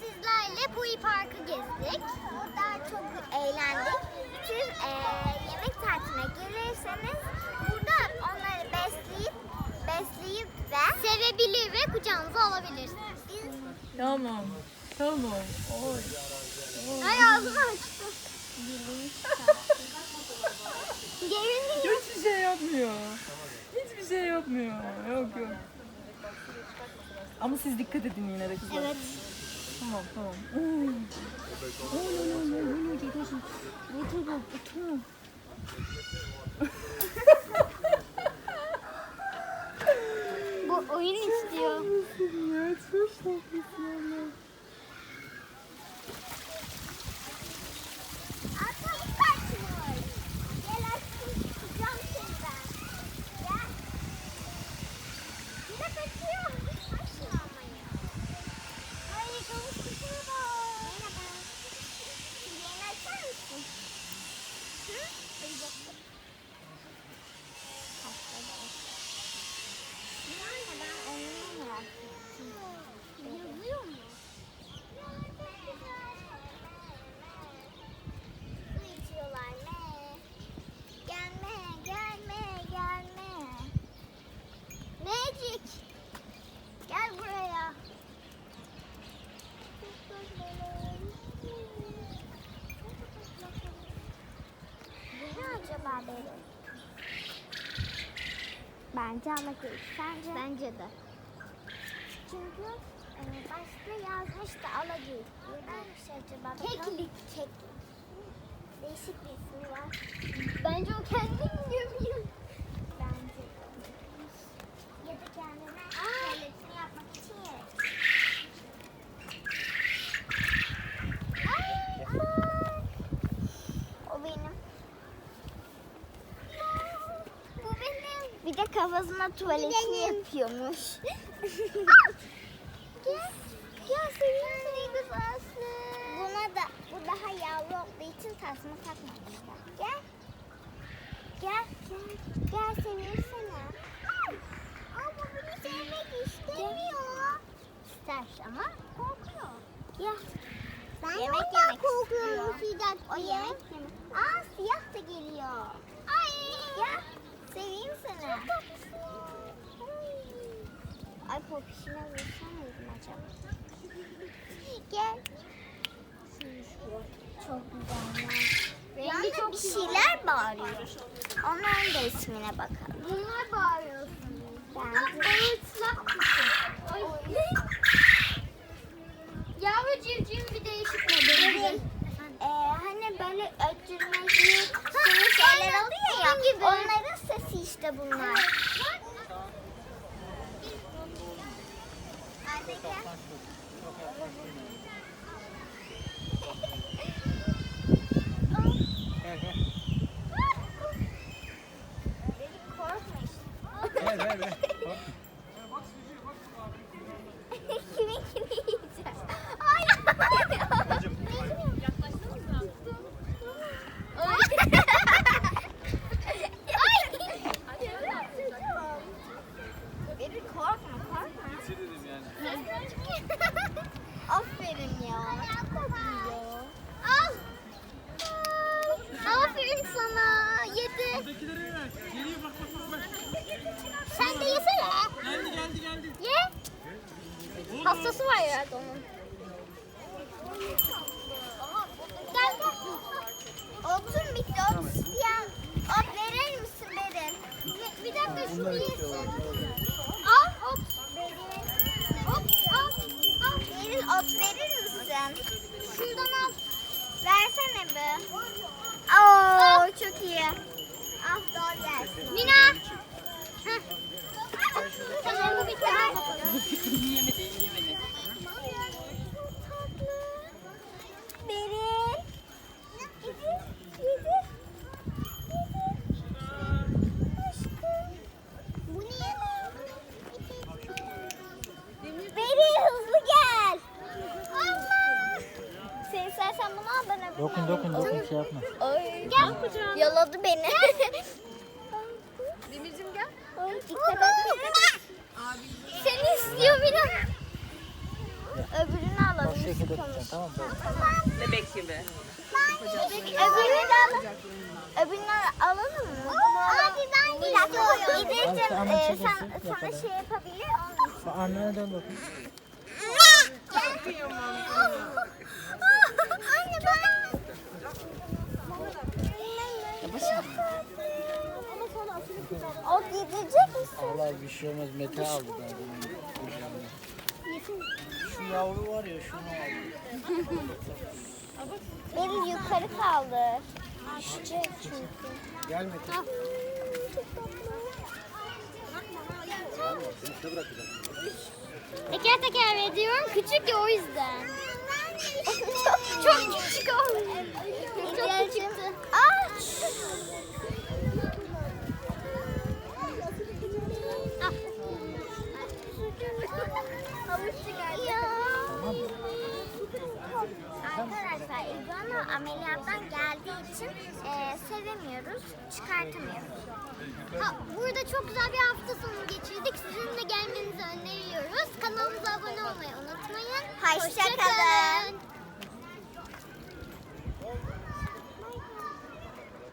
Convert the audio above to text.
sizlerle bu iyi parkı gezdik. Burada çok eğlendik. Siz e, yemek tatiline gelirseniz burada onları besleyip besleyip ve sevebilir ve kucağınıza alabilirsiniz. Biz Tamam. Tamam. Oy. Ay ağzını açtı. Görünüyor. Hiçbir şey yapmıyor. Hiçbir şey yapmıyor. Yok yok. Ama siz dikkat edin yine de kızlar. Evet. Tamam tamam. Oo. Oo, no, no, no, no, no, gidiyorsun. Otur benim? Bence değil. Sence? Bence de. Çünkü e, başta yazmıştı alagül. Neymiş acaba? Keklik. Keklik. Değişik bir ismi var. Bence o kendini gömüyor. Bence de. Ya da kendine kellesini yapmak için yer. Ay, ay. O benim. Bu benim. Kafasına tuvaletini yapıyormuş. gel. Gel senin seni güzelsin. Buna da bu daha yavru olduğu için tasma takmamışlar. Gel. Gel. Gel. Gel seveyim seni. Ama bunu sevmek istemiyor. İster ama korkuyor. Gel. Ben yemek yemek korkuyorum Fidan. O yemek yemek. Aa siyah da geliyor. Ay. Gel. Seveyim seni. Ay popişine vursam mıydım acaba? Gel. Çok güzeller. Rengi çok bir şeyler bağırıyor. Onların da ismine bakalım. Bunlar bağırıyor. Ben Bağırtmak kuşu. Yavru civciv bir değişik modeli. Ee, hani böyle öttürmek gibi şeyler oluyor ya. Onların sesi işte bunlar. Anne gel. Beni korkma işte. Ver ver ver. Kiminkini yiyeceğiz? Ay! Beni korkma korkma. dedim yani. Aferin ya. Al. Aferin sana. Yedi. Buradakileri ver. Geliyor bak bak bak. bak. Sen de yesene. Geldi geldi geldi. Ye. Hastası var herhalde onun. Gel gel. Otur bitti. Ot isteyen. Ot verir misin Berin? Bir, bir dakika şunu yesin. Al ot. Berin. Ot al. Al. Berin ot misin? Şuradan al. Versene be. Oo çok iyi. Al doğru gelsin. Mina. Tamam bu bitti. yemedi, yemedi. Dokun dokun dokun şey yapma. Ay. Gel. Yaladı beni. Demircim gel. Ay, Dikkat et. Seni istiyor Mina. Öbürünü alalım. şekilde tutacaksın tamam mı? Bebek gibi. Öbürünü alalım. Öbürünü alalım mı? Abi ben de istiyorum. İdil'cim Tamam, e, çekilsin, sen, sana şey yapabilir. Bak annene dön bakayım. Anne ben... O gidecek misin? Allah bir şey olmaz Mete aldı ben bunu. Şu yavru var ya şunu aldı. Benim yukarı kaldır. Düşecek çünkü. Gel Mete. Teker teker veriyorum. Küçük ya o yüzden. çok, çok küçük olmuş. Çok küçüktü. Aç. Ah. Mı? Arkadaşlar iguana ameliyattan geldiği için e, sevemiyoruz, çıkartamıyoruz. Ha, burada çok güzel bir hafta sonu geçirdik. Sizin de gelmenizi öneriyoruz. Kanalımıza abone olmayı unutmayın. Hoşça kalın.